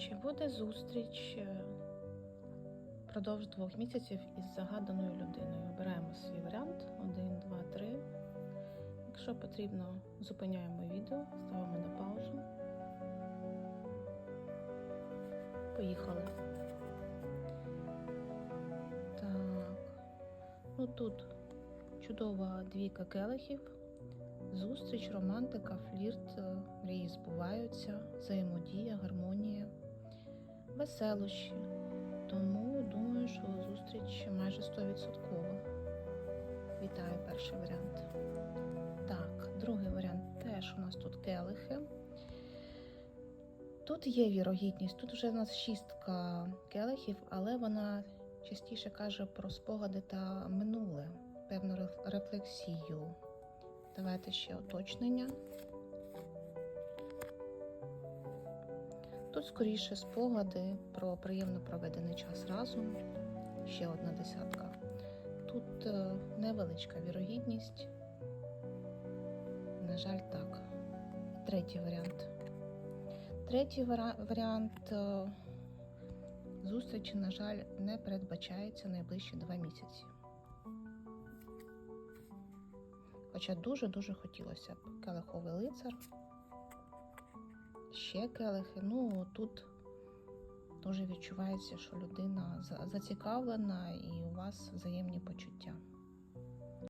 Чи буде зустріч е, впродовж двох місяців із загаданою людиною? Обираємо свій варіант 1, 2, 3. Якщо потрібно, зупиняємо відео, ставимо на паузу. Поїхали. Так. Ну тут чудова двійка келихів. Зустріч, романтика, флірт, е, мрії збуваються, взаємодія, веселощі. Тому думаю, що зустріч майже 100%. Вітаю перший варіант. Так, другий варіант теж у нас тут келихи. Тут є вірогідність, тут вже у нас шістка келихів, але вона частіше каже про спогади та минуле, певну рефлексію. Давайте ще уточнення. Тут скоріше спогади про приємно проведений час разом. Ще одна десятка. Тут е, невеличка вірогідність. На жаль, так. Третій варіант. Третій варіант е, зустрічі, на жаль, не передбачається найближчі два місяці. Хоча дуже-дуже хотілося б. Келиховий лицар. Ще келихи. Ну, тут дуже відчувається, що людина за- зацікавлена і у вас взаємні почуття.